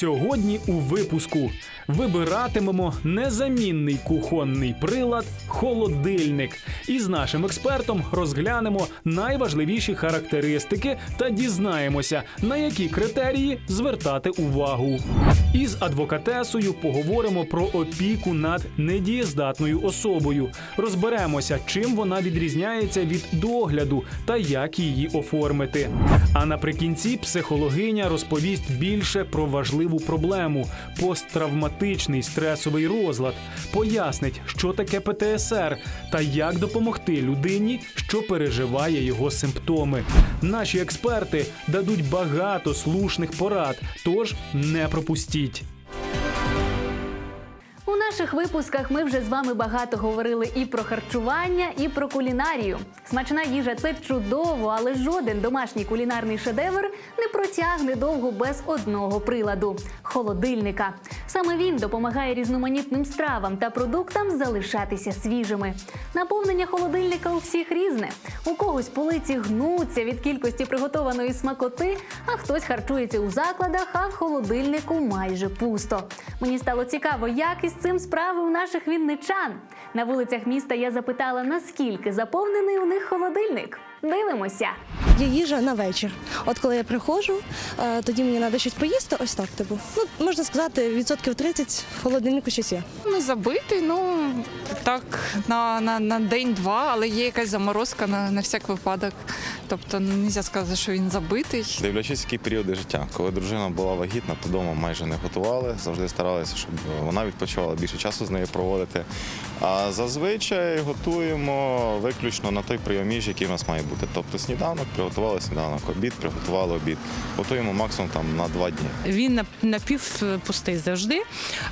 Сьогодні у випуску вибиратимемо незамінний кухонний прилад холодильник. І з нашим експертом розглянемо найважливіші характеристики та дізнаємося, на які критерії звертати увагу. Із адвокатесою поговоримо про опіку над недієздатною особою. Розберемося, чим вона відрізняється від догляду та як її оформити. А наприкінці психологиня розповість більше про важливу проблему посттравматичний стресовий розлад, пояснить, що таке ПТСР та як допомогти людині, що переживає його симптоми. Наші експерти дадуть багато слушних порад, тож не пропустіть. У наших випусках ми вже з вами багато говорили і про харчування, і про кулінарію. Смачна їжа це чудово, але жоден домашній кулінарний шедевр не протягне довго без одного приладу холодильника. Саме він допомагає різноманітним стравам та продуктам залишатися свіжими. Наповнення холодильника у всіх різне. У когось полиці гнуться від кількості приготованої смакоти, а хтось харчується у закладах, а в холодильнику майже пусто. Мені стало цікаво, як із цим справи у наших вінничан. На вулицях міста я запитала, наскільки заповнений у них холодильник. Дивимося. Є їжа на вечір. От коли я приходжу, е, тоді мені треба щось поїсти, ось так типу. Ну, можна сказати, відсотків 30 в холодильнику щось є. Не забитий, ну так на, на, на день-два, але є якась заморозка на, на всяк випадок. Тобто не можна сказати, що він забитий. Дивлячись, які періоди життя. Коли дружина була вагітна, то вдома майже не готували. Завжди старалися, щоб вона відпочивала більше часу з нею проводити. А зазвичай готуємо виключно на той прийом їжі, який в нас має бути. Тобто сніданок, приготували сніданок, обід, приготували обід. Готуємо максимум там на два дні. Він напівпустий завжди,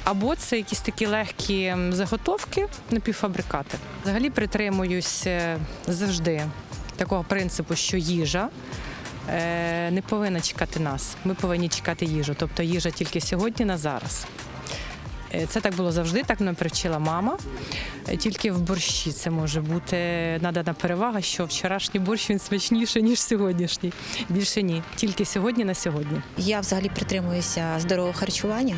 або це якісь такі легкі заготовки, напівфабрикати. Взагалі притримуюсь е, завжди такого принципу, що їжа. е, Не повинна чекати нас. Ми повинні чекати їжу. Тобто їжа тільки сьогодні на зараз. Е, Це так було завжди, так мене привчила мама. Е, Тільки в борщі це може бути надана перевага, що вчорашній борщ він смачніший, ніж сьогоднішній. Більше ні. Тільки сьогодні на сьогодні. Я взагалі притримуюся здорового харчування.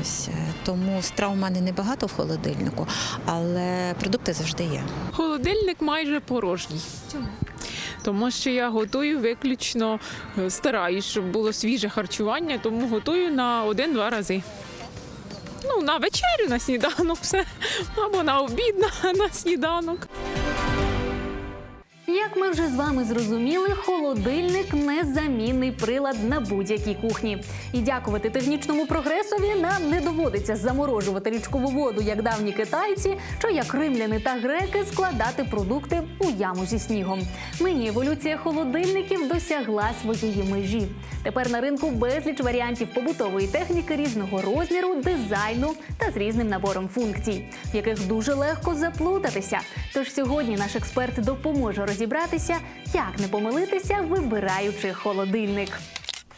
Ось е, тому страв у мене небагато в холодильнику, але продукти завжди є. Холодильник майже порожній. Чому? Тому що я готую виключно е, стараюсь, щоб було свіже харчування, тому готую на один-два рази. Ну, на вечерю, на сніданок, все. Або на обід, на, на сніданок. Як ми вже з вами зрозуміли, холодильник незамінний прилад на будь-якій кухні. І дякувати технічному прогресові нам не доводиться заморожувати річкову воду, як давні китайці, чи як римляни та греки складати продукти у яму зі снігом. Нині еволюція холодильників досягла своєї межі. Тепер на ринку безліч варіантів побутової техніки різного розміру, дизайну та з різним набором функцій, в яких дуже легко заплутатися. Тож сьогодні наш експерт допоможе розібратися, як не помилитися, вибираючи холодильник.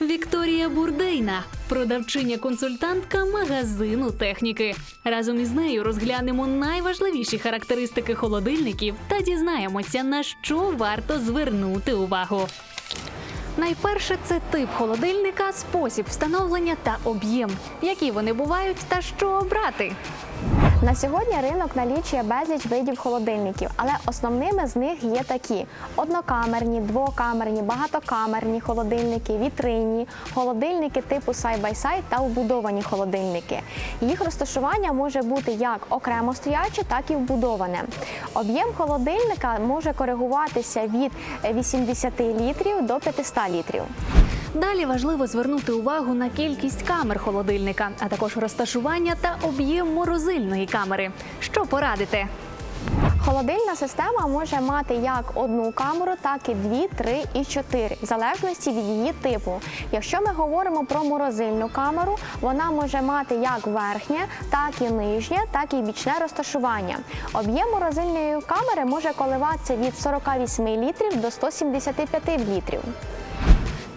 Вікторія Бурдейна, продавчиня-консультантка магазину техніки. Разом із нею розглянемо найважливіші характеристики холодильників та дізнаємося, на що варто звернути увагу. Найперше це тип холодильника, спосіб встановлення та об'єм, які вони бувають та що обрати. На сьогодні ринок налічує безліч видів холодильників, але основними з них є такі: однокамерні, двокамерні, багатокамерні холодильники, вітринні, холодильники типу side-by-side та вбудовані холодильники. Їх розташування може бути як окремо стояче, так і вбудоване. Об'єм холодильника може коригуватися від 80 літрів до 500 літрів. Далі важливо звернути увагу на кількість камер холодильника, а також розташування та об'єм морозильної камери. Що порадите? Холодильна система може мати як одну камеру, так і дві, три і чотири, в залежності від її типу. Якщо ми говоримо про морозильну камеру, вона може мати як верхнє, так і нижнє, так і бічне розташування. Об'єм морозильної камери може коливатися від 48 літрів до 175 літрів.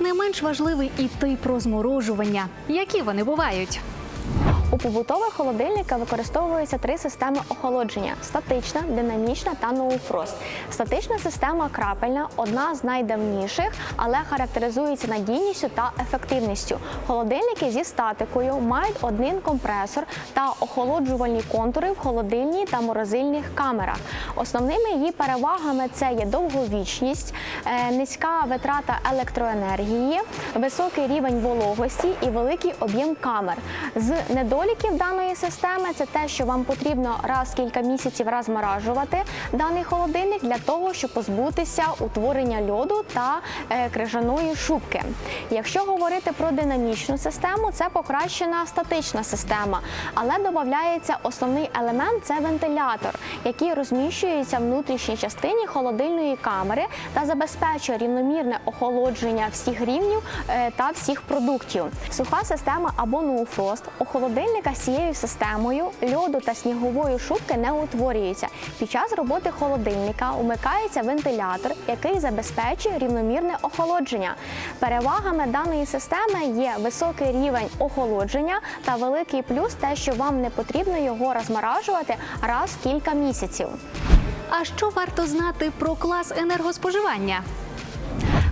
Не менш важливий і тип розморожування. Які вони бувають? У побутових холодильниках використовуються три системи охолодження: статична, динамічна та ноуфрост. Статична система крапельна одна з найдавніших, але характеризується надійністю та ефективністю. Холодильники зі статикою мають один компресор та охолоджувальні контури в холодильній та морозильних камерах. Основними її перевагами це є довговічність, е, низька витрата електроенергії, високий рівень вологості і великий об'єм камер. З недоліків даної системи це те, що вам потрібно раз в кілька місяців розморажувати даний холодильник для того, щоб позбутися утворення льоду та е, крижаної шубки. Якщо говорити про динамічну систему, це покращена статична система, але додається основний елемент це вентилятор, який розміщується в внутрішній частині холодильної камери та забезпечує рівномірне охолодження всіх рівнів е, та всіх продуктів. Суха система або ноуфрост у холодильника з цією системою льоду та снігової шубки не утворюється. Під час роботи холодильника умикається вентилятор, який забезпечує рівномірне охолодження. Перевагами даної системи є високий рівень охолодження та великий плюс те, що вам не потрібно його розморажувати раз в кілька місяців. А що варто знати про клас енергоспоживання?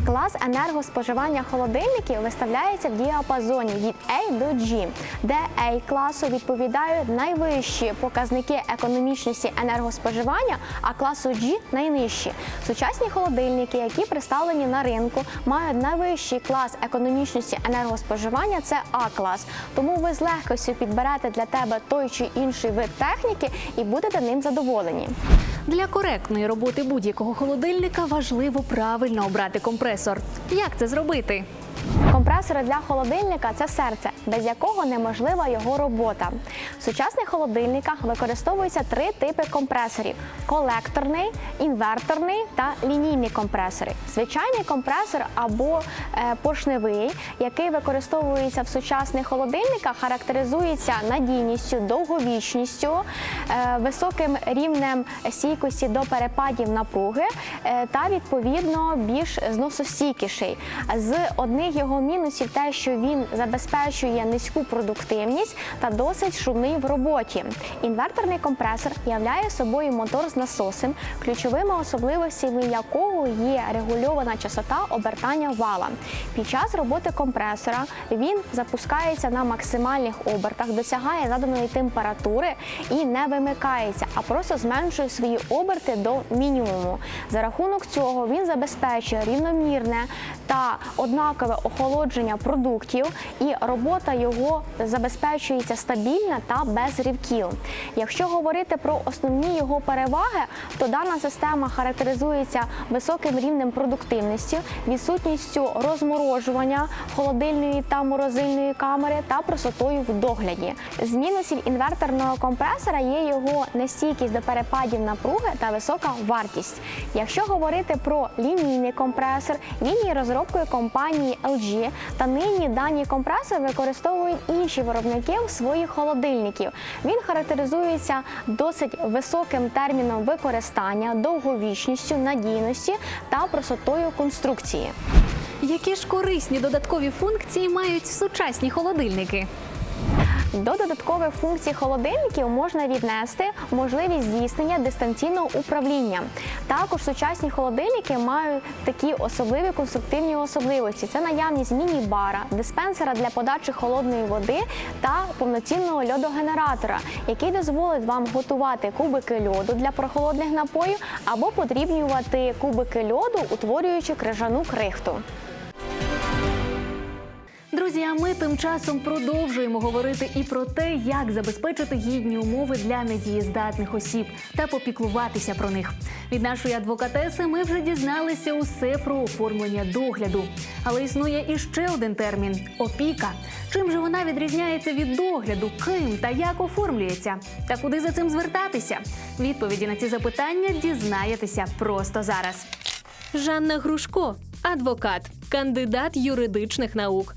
Клас енергоспоживання холодильників виставляється в діапазоні від A до G, де A класу відповідають найвищі показники економічності енергоспоживання, а класу G найнижчі. Сучасні холодильники, які представлені на ринку, мають найвищий клас економічності енергоспоживання це А клас. Тому ви з легкістю підберете для тебе той чи інший вид техніки і будете ним задоволені. Для коректної роботи будь-якого холодильника важливо правильно обрати компресор. Як це зробити? Компресори для холодильника це серце, без якого неможлива його робота. В сучасних холодильниках використовуються три типи компресорів: колекторний, інверторний та лінійний компресори. Звичайний компресор або е, поршневий, який використовується в сучасних холодильниках, характеризується надійністю, довговічністю, е, високим рівнем стійкості до перепадів напруги е, та відповідно більш зносостійкіший. З одних його мінусів те, що він забезпечує низьку продуктивність та досить шумний в роботі. Інверторний компресор являє собою мотор з насосом, ключовими особливостями якого є регульована частота обертання вала. Під час роботи компресора він запускається на максимальних обертах, досягає заданої температури і не вимикається, а просто зменшує свої оберти до мінімуму. За рахунок цього він забезпечує рівномірне та однакове охолодження продуктів, і робота його забезпечується стабільна та без ривків. Якщо говорити про основні його переваги, то дана система характеризується високим рівнем продуктивності, відсутністю розморожування холодильної та морозильної камери та простотою в догляді. З мінусів інверторного компресора є його нестійкість до перепадів напруги та висока вартість. Якщо говорити про лінійний компресор, він є розробкою компанії LG, та нині дані компресори використовують інші виробники в своїх холодильників. Він характеризується досить високим терміном використання, довговічністю, надійності та простотою конструкції. Які ж корисні додаткові функції мають сучасні холодильники? До додаткових функцій холодильників можна віднести можливість здійснення дистанційного управління. Також сучасні холодильники мають такі особливі конструктивні особливості: це наявність міні-бара, диспенсера для подачі холодної води та повноцінного льодогенератора, який дозволить вам готувати кубики льоду для прохолодних напоїв або подрібнювати кубики льоду, утворюючи крижану крихту. А ми тим часом продовжуємо говорити і про те, як забезпечити гідні умови для недієздатних осіб та попіклуватися про них. Від нашої адвокатеси ми вже дізналися усе про оформлення догляду. Але існує іще один термін опіка. Чим же вона відрізняється від догляду, ким та як оформлюється? Та куди за цим звертатися? Відповіді на ці запитання дізнаєтеся просто зараз. Жанна Грушко, адвокат, кандидат юридичних наук.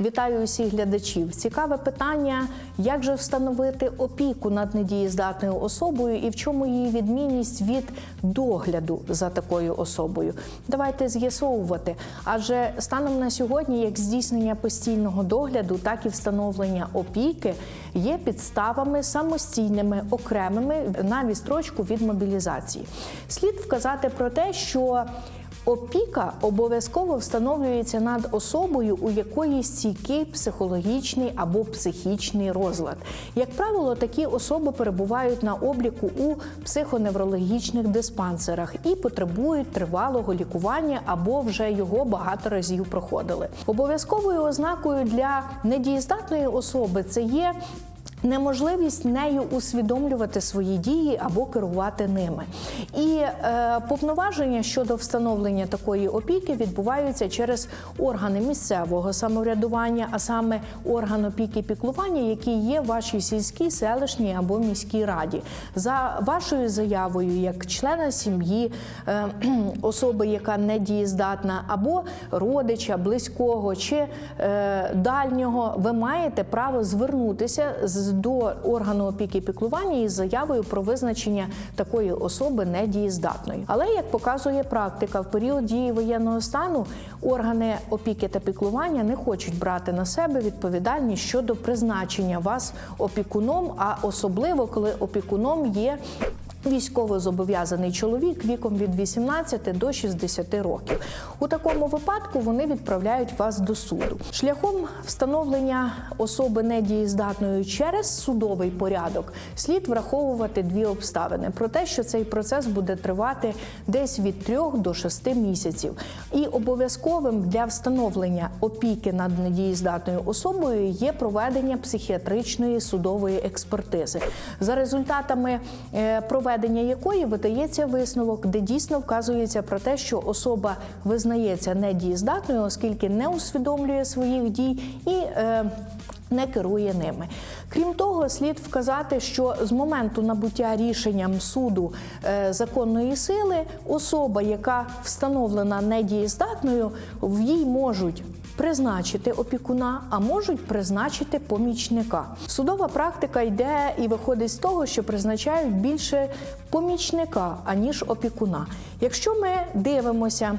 Вітаю усіх глядачів. Цікаве питання, як же встановити опіку над недієздатною особою і в чому її відмінність від догляду за такою особою. Давайте з'ясовувати. Адже станом на сьогодні, як здійснення постійного догляду, так і встановлення опіки є підставами самостійними, окремими на відстрочку від мобілізації. Слід вказати про те, що Опіка обов'язково встановлюється над особою, у якої стійкий психологічний або психічний розлад. Як правило, такі особи перебувають на обліку у психоневрологічних диспансерах і потребують тривалого лікування або вже його багато разів проходили. Обов'язковою ознакою для недієздатної особи це є Неможливість нею усвідомлювати свої дії або керувати ними, і е, повноваження щодо встановлення такої опіки відбуваються через органи місцевого самоврядування, а саме орган опіки піклування, який є в вашій сільській, селищній або міській раді, за вашою заявою, як члена сім'ї, е, особи, яка недієздатна, або родича, близького чи е, дальнього, ви маєте право звернутися з до органу опіки і піклування із заявою про визначення такої особи недієздатною. Але як показує практика, в період дії воєнного стану органи опіки та піклування не хочуть брати на себе відповідальність щодо призначення вас опікуном, а особливо коли опікуном є. Військово зобов'язаний чоловік віком від 18 до 60 років. У такому випадку вони відправляють вас до суду. Шляхом встановлення особи недієздатною через судовий порядок слід враховувати дві обставини: про те, що цей процес буде тривати десь від 3 до 6 місяців, і обов'язковим для встановлення опіки над недієздатною особою є проведення психіатричної судової експертизи. За результатами е, проведення якої видається висновок, де дійсно вказується про те, що особа визнається недієздатною, оскільки не усвідомлює своїх дій і е, не керує ними. Крім того, слід вказати, що з моменту набуття рішенням суду е, законної сили особа, яка встановлена недієздатною, в їй можуть призначити опікуна, а можуть призначити помічника. Судова практика йде і виходить з того, що призначають більше помічника аніж опікуна. Якщо ми дивимося.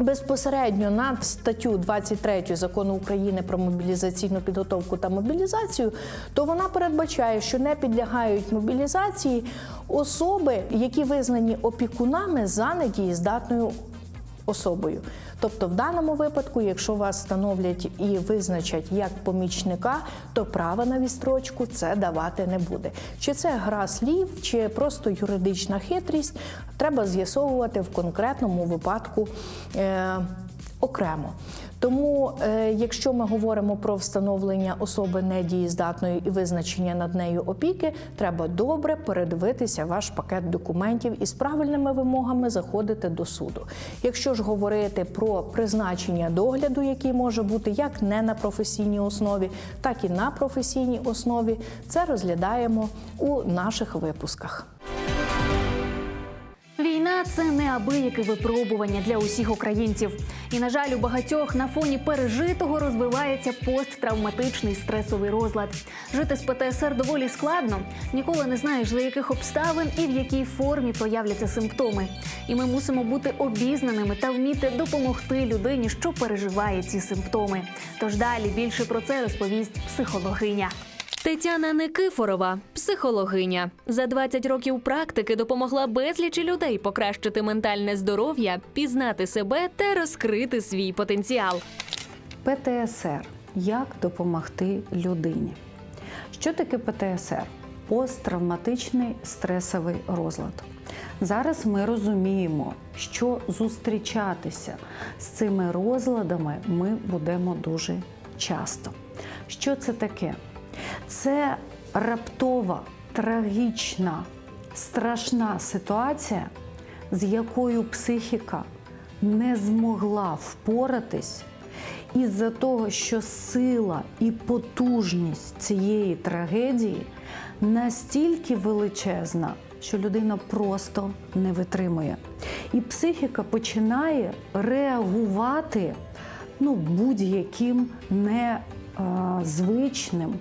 Безпосередньо на статтю 23 закону України про мобілізаційну підготовку та мобілізацію, то вона передбачає, що не підлягають мобілізації особи, які визнані опікунами за недієздатною особою. Тобто, в даному випадку, якщо вас встановлять і визначать як помічника, то права на відстрочку це давати не буде. Чи це гра слів, чи просто юридична хитрість, треба з'ясовувати в конкретному випадку. Е- Окремо тому, е, якщо ми говоримо про встановлення особи недієздатної і визначення над нею опіки, треба добре передивитися ваш пакет документів і з правильними вимогами заходити до суду. Якщо ж говорити про призначення догляду, який може бути як не на професійній основі, так і на професійній основі, це розглядаємо у наших випусках. Війна це неабияке випробування для усіх українців. І, на жаль, у багатьох на фоні пережитого розвивається посттравматичний стресовий розлад. Жити з ПТСР доволі складно. Ніколи не знаєш, за яких обставин і в якій формі проявляться симптоми. І ми мусимо бути обізнаними та вміти допомогти людині, що переживає ці симптоми. Тож далі більше про це розповість психологиня. Тетяна Никифорова, психологиня, за 20 років практики допомогла безлічі людей покращити ментальне здоров'я, пізнати себе та розкрити свій потенціал. ПТСР як допомогти людині? Що таке ПТСР? Посттравматичний стресовий розлад. Зараз ми розуміємо, що зустрічатися з цими розладами ми будемо дуже часто. Що це таке? Це раптова, трагічна, страшна ситуація, з якою психіка не змогла впоратись із-за того, що сила і потужність цієї трагедії настільки величезна, що людина просто не витримує. І психіка починає реагувати ну, будь-яким не звичним,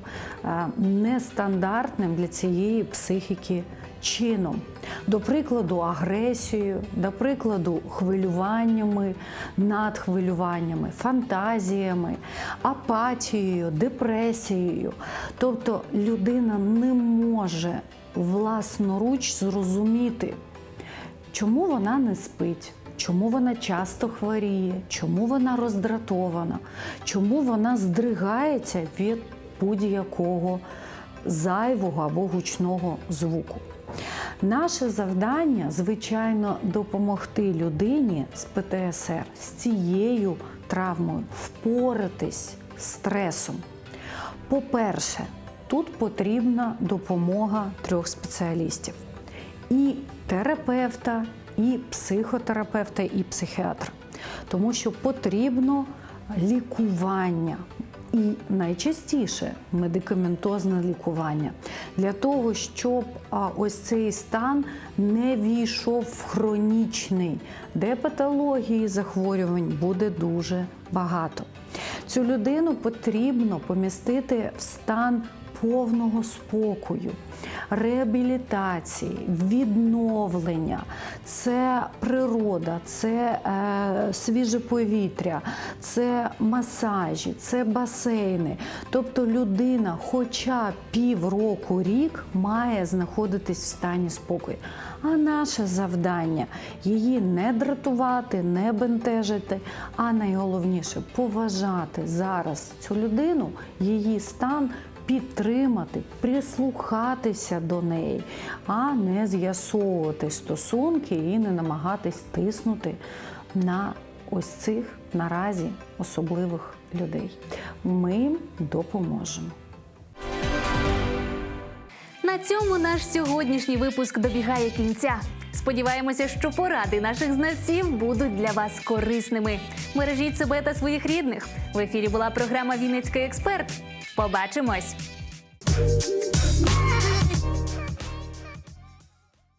е, нестандартним для цієї психіки чином. До прикладу, агресією, до прикладу, хвилюваннями, надхвилюваннями, фантазіями, апатією, депресією. Тобто людина не може власноруч зрозуміти, чому вона не спить, чому вона часто хворіє, чому вона роздратована, чому вона здригається від будь-якого зайвого або гучного звуку. Наше завдання, звичайно, допомогти людині з ПТСР з цією травмою впоратись з стресом. По-перше, тут потрібна допомога трьох спеціалістів: і терапевта, і психотерапевта, і психіатра. Тому що потрібно лікування. І найчастіше медикаментозне лікування для того, щоб ось цей стан не війшов в хронічний, де патології захворювань буде дуже багато. Цю людину потрібно помістити в стан повного спокою, реабілітації, відновлення. Це природа, це е, свіже повітря, це масажі, це басейни. Тобто людина, хоча півроку рік, має знаходитись в стані спокою. А наше завдання її не дратувати, не бентежити, а найголовніше поважати зараз цю людину, її стан підтримати, прислухатися до неї, а не з'ясовувати стосунки і не намагатись тиснути на ось цих наразі особливих людей. Ми допоможемо. На цьому наш сьогоднішній випуск добігає кінця. Сподіваємося, що поради наших знавців будуть для вас корисними. Бережіть себе та своїх рідних. В ефірі була програма Вінницький експерт. Побачимось!